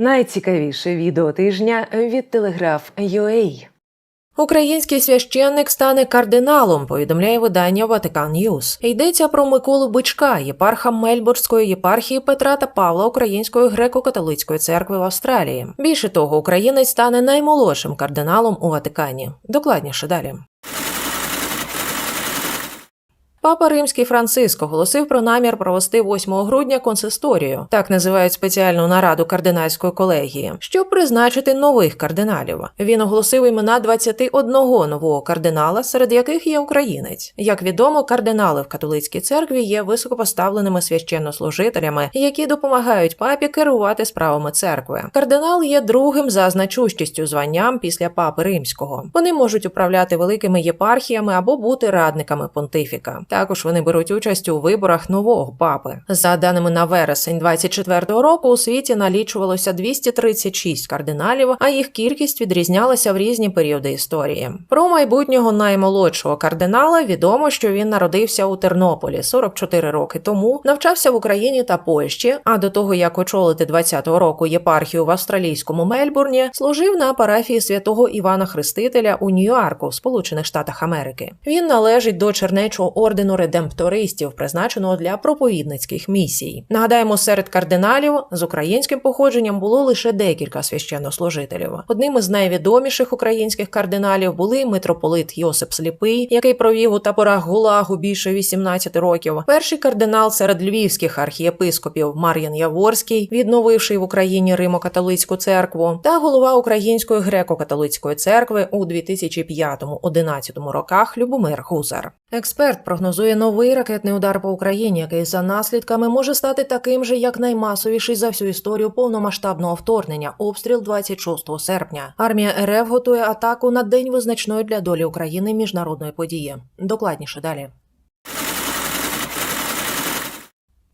Найцікавіше відео тижня від Телеграф UA. Український священник стане кардиналом, повідомляє видання Ватикан Ньюс. Йдеться про Миколу Бичка, єпарха Мельбурзької єпархії Петра та Павла Української греко-католицької церкви в Австралії. Більше того, українець стане наймолодшим кардиналом у Ватикані. Докладніше далі. Папа Римський Франциск оголосив про намір провести 8 грудня консисторію, так називають спеціальну нараду кардинальської колегії, щоб призначити нових кардиналів. Він оголосив імена 21 нового кардинала, серед яких є українець. Як відомо, кардинали в католицькій церкві є високопоставленими священнослужителями, які допомагають папі керувати справами церкви. Кардинал є другим за значущістю званням після папи римського. Вони можуть управляти великими єпархіями або бути радниками понтифіка. Також вони беруть участь у виборах нового папи. За даними на вересень 24-го року, у світі налічувалося 236 кардиналів, а їх кількість відрізнялася в різні періоди історії. Про майбутнього наймолодшого кардинала відомо, що він народився у Тернополі 44 роки тому, навчався в Україні та Польщі. А до того як очолити 20-го року єпархію в австралійському Мельбурні, служив на парафії святого Івана Хрестителя у Нью-Йорку, Сполучених Штатах Америки. Він належить до чернечого ордену редемптористів, призначеного для проповідницьких місій. Нагадаємо, серед кардиналів з українським походженням було лише декілька священнослужителів. Одним із найвідоміших українських кардиналів були митрополит Йосип Сліпий, який провів у таборах Гулагу більше 18 років. Перший кардинал серед львівських архієпископів Мар'ян Яворський, відновивший в Україні Римо-католицьку церкву, та голова Української греко-католицької церкви у 2005-11 роках Любомир Гузар. Експерт прогнозує новий ракетний удар по Україні, який за наслідками може стати таким же, як наймасовіший за всю історію повномасштабного вторгнення. Обстріл 26 серпня. Армія РФ готує атаку на день визначної для долі України міжнародної події. Докладніше далі.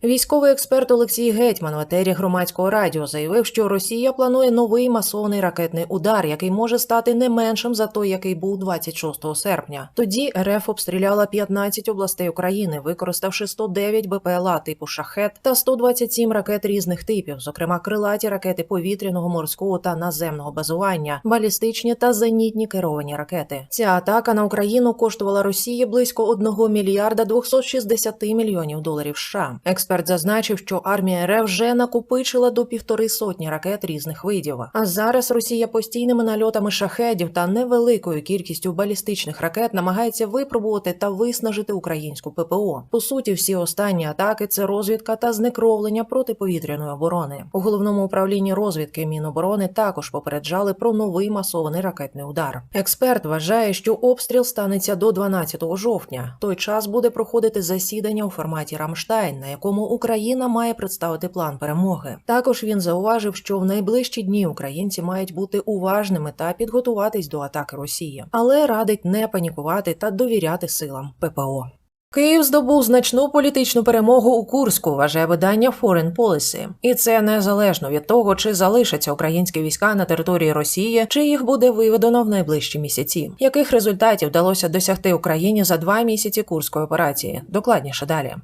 Військовий експерт Олексій Гетьман в етері громадського радіо заявив, що Росія планує новий масований ракетний удар, який може стати не меншим за той, який був 26 серпня. Тоді РФ обстріляла 15 областей України, використавши 109 БПЛА типу шахет та 127 ракет різних типів, зокрема крилаті ракети повітряного, морського та наземного базування, балістичні та зенітні керовані ракети. Ця атака на Україну коштувала Росії близько 1 мільярда 260 мільйонів доларів. США. Експерт зазначив, що армія РФ вже накопичила до півтори сотні ракет різних видів. А зараз Росія постійними нальотами шахедів та невеликою кількістю балістичних ракет намагається випробувати та виснажити українську ППО. По суті, всі останні атаки це розвідка та знекровлення протиповітряної оборони. У головному управлінні розвідки Міноборони також попереджали про новий масований ракетний удар. Експерт вважає, що обстріл станеться до 12 жовтня. Той час буде проходити засідання у форматі Рамштайн, на якому Україна має представити план перемоги. Також він зауважив, що в найближчі дні українці мають бути уважними та підготуватись до атаки Росії, але радить не панікувати та довіряти силам ППО. Київ здобув значну політичну перемогу у Курську, вважає видання Foreign Policy. І це незалежно від того, чи залишаться українські війська на території Росії, чи їх буде виведено в найближчі місяці. Яких результатів вдалося досягти Україні за два місяці курської операції? Докладніше далі.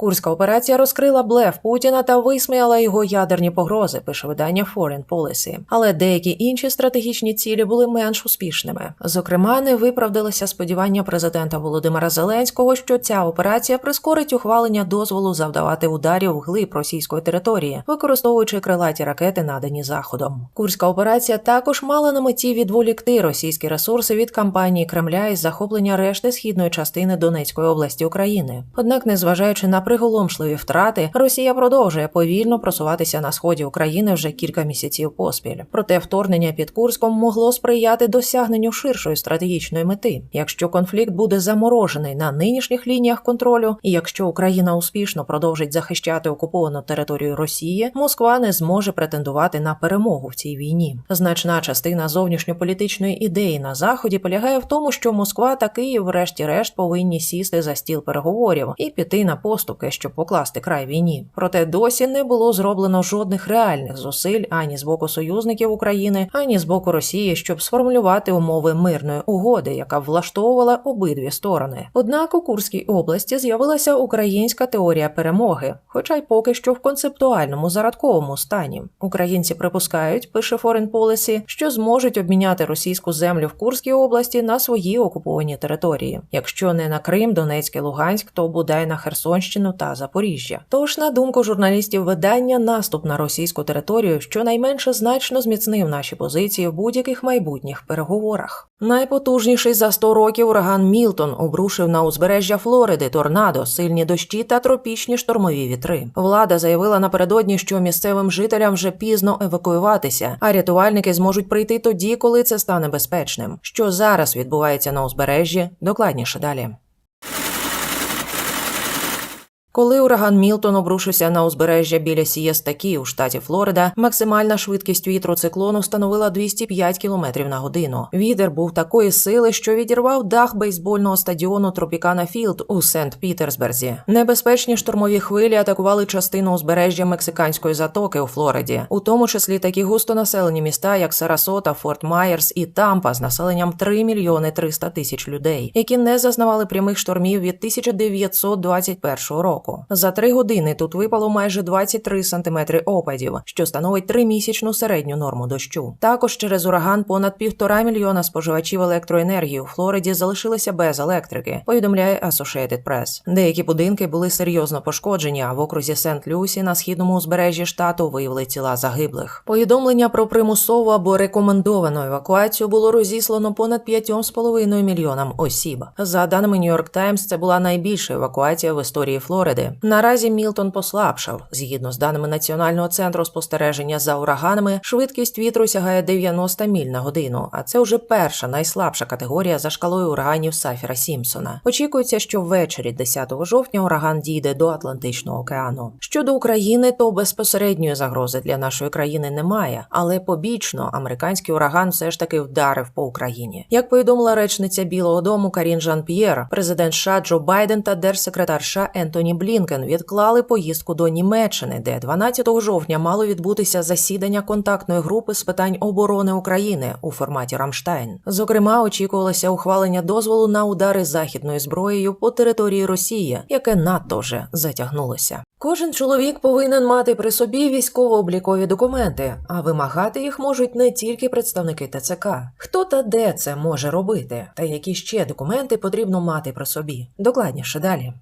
Курська операція розкрила блеф Путіна та висміяла його ядерні погрози, пише видання Foreign Policy. Але деякі інші стратегічні цілі були менш успішними. Зокрема, не виправдалися сподівання президента Володимира Зеленського, що ця операція прискорить ухвалення дозволу завдавати ударів вглиб російської території, використовуючи крилаті ракети, надані заходом. Курська операція також мала на меті відволікти російські ресурси від кампанії Кремля із захоплення решти східної частини Донецької області України. Однак, незважаючи на приголомшливі втрати, Росія продовжує повільно просуватися на сході України вже кілька місяців поспіль. Проте вторгнення під Курском могло сприяти досягненню ширшої стратегічної мети. Якщо конфлікт буде заморожений на нинішніх лініях контролю, і якщо Україна успішно продовжить захищати окуповану територію Росії, Москва не зможе претендувати на перемогу в цій війні. Значна частина зовнішньополітичної ідеї на заході полягає в тому, що Москва та Київ, врешті-решт, повинні сісти за стіл переговорів і піти на поступ висновки, щоб покласти край війні. Проте досі не було зроблено жодних реальних зусиль ані з боку союзників України, ані з боку Росії, щоб сформулювати умови мирної угоди, яка влаштовувала обидві сторони. Однак у Курській області з'явилася українська теорія перемоги, хоча й поки що в концептуальному зародковому стані. Українці припускають, пише Foreign Policy, що зможуть обміняти російську землю в Курській області на свої окуповані території. Якщо не на Крим, Донецьк і Луганськ, то бодай на Херсонщину та Запоріжжя. Тож, на думку журналістів видання, наступ на російську територію щонайменше значно зміцнив наші позиції в будь-яких майбутніх переговорах. Найпотужніший за 100 років ураган Мілтон обрушив на узбережжя Флориди торнадо, сильні дощі та тропічні штормові вітри. Влада заявила напередодні, що місцевим жителям вже пізно евакуюватися, а рятувальники зможуть прийти тоді, коли це стане безпечним. Що зараз відбувається на узбережжі? Докладніше далі. Коли ураган Мілтон обрушився на узбережжя біля Сієстакі у штаті Флорида, максимальна швидкість вітру циклону становила 205 км на годину. Вітер був такої сили, що відірвав дах бейсбольного стадіону Тропікана Філд у Сент-Пітерсберзі. Небезпечні штурмові хвилі атакували частину узбережжя мексиканської затоки у Флориді, у тому числі такі густонаселені міста, як Сарасота, Форт Майерс і Тампа з населенням 3 мільйони 300 тисяч людей, які не зазнавали прямих штормів від 1921 року. За три години тут випало майже 23 сантиметри опадів, що становить тримісячну середню норму дощу. Також через ураган понад півтора мільйона споживачів електроенергії у Флориді залишилися без електрики. Повідомляє Associated Press. Деякі будинки були серйозно пошкоджені. А в окрузі Сент-Люсі на східному узбережжі штату виявили тіла загиблих. Повідомлення про примусову або рекомендовану евакуацію було розіслано понад 5,5 мільйонам осіб. За даними New York Times, це була найбільша евакуація в історії Флориди. Наразі Мілтон послабшав. Згідно з даними Національного центру спостереження за ураганами, швидкість вітру сягає 90 міль на годину, а це вже перша найслабша категорія за шкалою ураганів Сафіра Сімпсона. Очікується, що ввечері 10 жовтня ураган дійде до Атлантичного океану. Щодо України, то безпосередньої загрози для нашої країни немає, але побічно американський ураган все ж таки вдарив по Україні. Як повідомила речниця Білого Дому Карін Жан П'єр, президент США Джо Байден та держсекретар США Ентоні Блінкен відклали поїздку до Німеччини, де 12 жовтня мало відбутися засідання контактної групи з питань оборони України у форматі Рамштайн. Зокрема, очікувалося ухвалення дозволу на удари західною зброєю по території Росії, яке надто вже затягнулося. Кожен чоловік повинен мати при собі військово-облікові документи, а вимагати їх можуть не тільки представники ТЦК. Хто та де це може робити, та які ще документи потрібно мати при собі. Докладніше далі.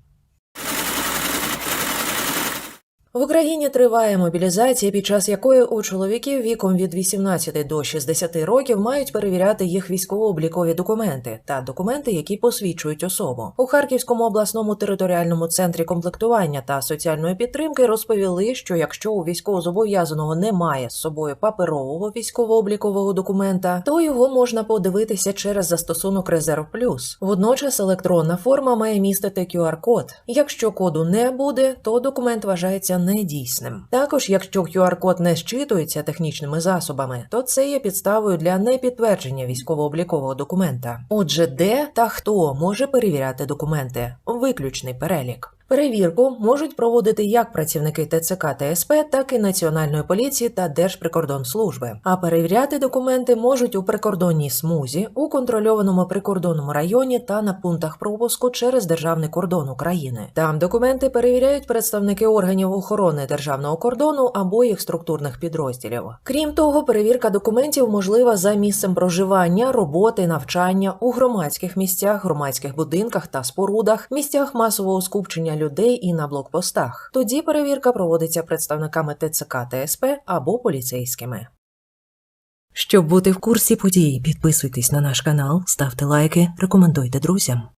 В Україні триває мобілізація, під час якої у чоловіків віком від 18 до 60 років мають перевіряти їх військово-облікові документи та документи, які посвідчують особу. У Харківському обласному територіальному центрі комплектування та соціальної підтримки розповіли, що якщо у військовозобов'язаного немає з собою паперового військово-облікового документа, то його можна подивитися через застосунок Резерв Плюс. Водночас електронна форма має містити QR-код. Якщо коду не буде, то документ вважається недійсним. Також, якщо QR-код не щитується технічними засобами, то це є підставою для непідтвердження військово-облікового документа. Отже, де та хто може перевіряти документи? Виключний перелік. Перевірку можуть проводити як працівники ТЦК та СП, так і Національної поліції та Держприкордонслужби. А перевіряти документи можуть у прикордонній смузі, у контрольованому прикордонному районі та на пунктах пропуску через державний кордон України. Там документи перевіряють представники органів охорони державного кордону або їх структурних підрозділів. Крім того, перевірка документів можлива за місцем проживання, роботи, навчання у громадських місцях, громадських будинках та спорудах, місцях масового скупчення людей і на блокпостах. Тоді перевірка проводиться представниками ТЦК та СП або поліцейськими. Щоб бути в курсі подій, підписуйтесь на наш канал, ставте лайки, рекомендуйте друзям.